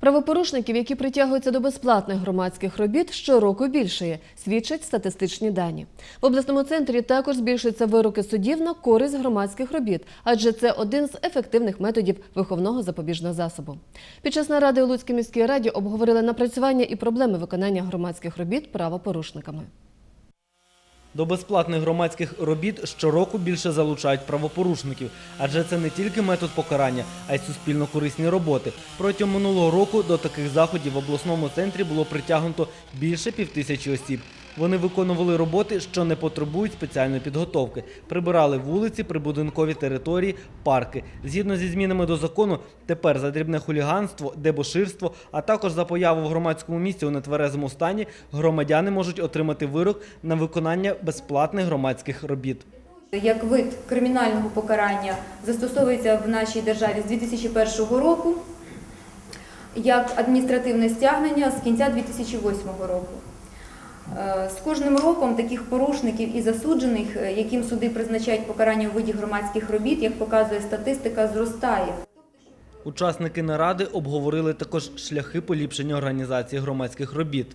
Правопорушників, які притягуються до безплатних громадських робіт, щороку більшає, свідчать статистичні дані. В обласному центрі також збільшуються вироки судів на користь громадських робіт, адже це один з ефективних методів виховного запобіжного засобу. Під час наради у Луцькій міській раді обговорили напрацювання і проблеми виконання громадських робіт правопорушниками. До безплатних громадських робіт щороку більше залучають правопорушників, адже це не тільки метод покарання, а й суспільно корисні роботи. Протягом минулого року до таких заходів в обласному центрі було притягнуто більше півтисячі осіб. Вони виконували роботи, що не потребують спеціальної підготовки. Прибирали вулиці, прибудинкові території, парки. Згідно зі змінами до закону, тепер за дрібне хуліганство, дебоширство, а також за появу в громадському місці у нетверезому стані громадяни можуть отримати вирок на виконання безплатних громадських робіт. Як вид кримінального покарання застосовується в нашій державі з 2001 року, як адміністративне стягнення з кінця 2008 року. Е, З кожним роком таких порушників і засуджених, е, яким суди призначають покарання у виді громадських робіт, як показує статистика, зростає. Учасники наради обговорили також шляхи поліпшення організації громадських робіт.